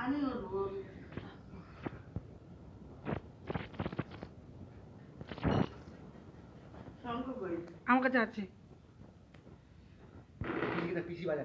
আমি উঠবো আমার কাছে আছে। পিসি বাজা